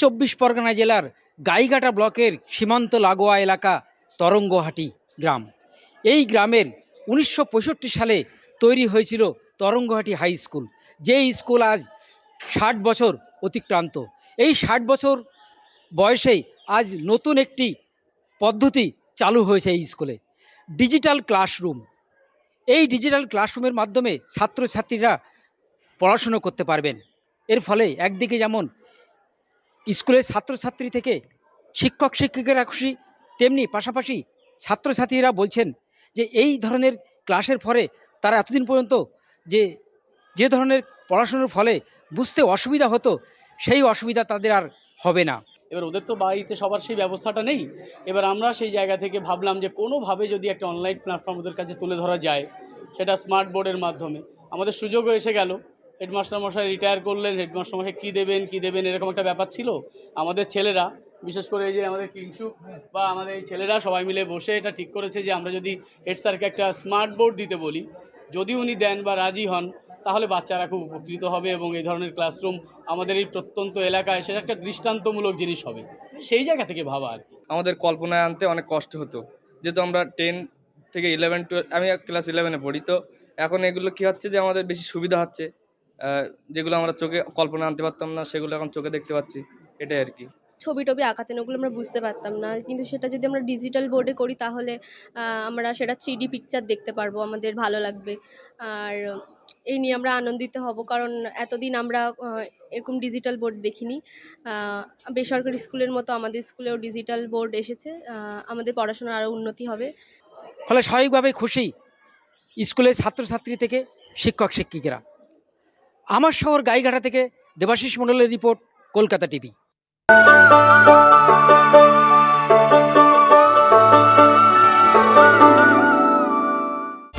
চব্বিশ পরগনা জেলার গাইঘাটা ব্লকের সীমান্ত লাগোয়া এলাকা তরঙ্গহাটি গ্রাম। এই গ্রামের উনিশশো পঁয়ষট্টি সালে তৈরি হয়েছিল তরঙ্গহাটি হাই স্কুল, যে স্কুল আজ ষাট বছর অতিক্রান্ত। এই ষাট বছর বয়সেই আজ নতুন একটি পদ্ধতি চালু হয়েছে এই স্কুলে, ডিজিটাল ক্লাসরুম। এই ডিজিটাল ক্লাসরুমের মাধ্যমে ছাত্রছাত্রীরা পড়াশুনো করতে পারবেন। এর ফলে একদিকে যেমন স্কুলের ছাত্রছাত্রী থেকে শিক্ষক, শিক্ষিকারা খুশি, তেমনি পাশাপাশি ছাত্রছাত্রীরা বলছেন যে এই ধরনের ক্লাসের ফলে তারা এতদিন পর্যন্ত যে যে ধরনের পড়াশুনোর ফলে বুঝতে অসুবিধা হতো, সেই অসুবিধা তাদের আর হবে না। এবার ওদের তো বাড়িতে সবার সেই ব্যবস্থাটা নেই। এবার আমরা সেই জায়গা থেকে ভাবলাম যে কোনোভাবে যদি একটা অনলাইন প্ল্যাটফর্ম ওদের কাছে তুলে ধরা যায়, সেটা স্মার্ট বোর্ডের মাধ্যমে। আমাদের সুযোগও এসে গেল। হেডমাস্টার মশাই রিটায়ার করলেন, হেডমাস্টার মশাই কী দেবেন কী দেবেন, এরকম একটা ব্যাপার ছিল। আমাদের ছেলেরা, বিশেষ করে এই যে আমাদের কিংসুক বা আমাদের এই ছেলেরা সবাই মিলে বসে এটা ঠিক করেছে যে আমরা যদি হেড স্যারকে একটা স্মার্ট বোর্ড দিতে বলি, যদি উনি দেন বা রাজি হন, তাহলে বাচ্চারা খুব উপকৃত হবে এবং এই ধরনের ক্লাসরুম আমাদের এই প্রত্যন্ত এলাকায় সেটা একটা দৃষ্টান্তমূলক জিনিস হবে। সেই জায়গা থেকে ভাবা আর আমাদের কল্পনায় আনতে অনেক কষ্ট হতো। যেহেতু আমরা টেন থেকে ইলেভেন টুয়েলভ আমি ক্লাস ইলেভেনে পড়ি, তো এখন এগুলো কী হচ্ছে যে আমাদের বেশি সুবিধা হচ্ছে। যেগুলো আমরা চোখে কল্পনা আনতে পারতাম না সেগুলো এখন চোখে দেখতে পাচ্ছি। এটাই আর কি। ছবি টবি আঁকাতেন ওগুলো আমরা বুঝতে পারতাম না। কিন্তু সেটা যদি আমরা ডিজিটাল বোর্ডে করি তাহলে আমরা সেটা থ্রি ডি পিকচার দেখতে পারব আমাদের ভালো লাগবে। আর এই নিয়ে আমরা আনন্দিত হব কারণ এতদিন আমরা এরকম ডিজিটাল বোর্ড দেখিনি। বেসরকারি স্কুলের মতো আমাদের স্কুলেও ডিজিটাল বোর্ড এসেছে। আমাদের পড়াশোনার আরও উন্নতি হবে। ফলে স্বাভাবিকভাবে খুশি স্কুলের ছাত্রছাত্রী থেকে শিক্ষক শিক্ষিকারা আমার শহর গাইঘাটা থেকে দেবাশিস মণ্ডলের রিপোর্ট কলকাতা টিভি।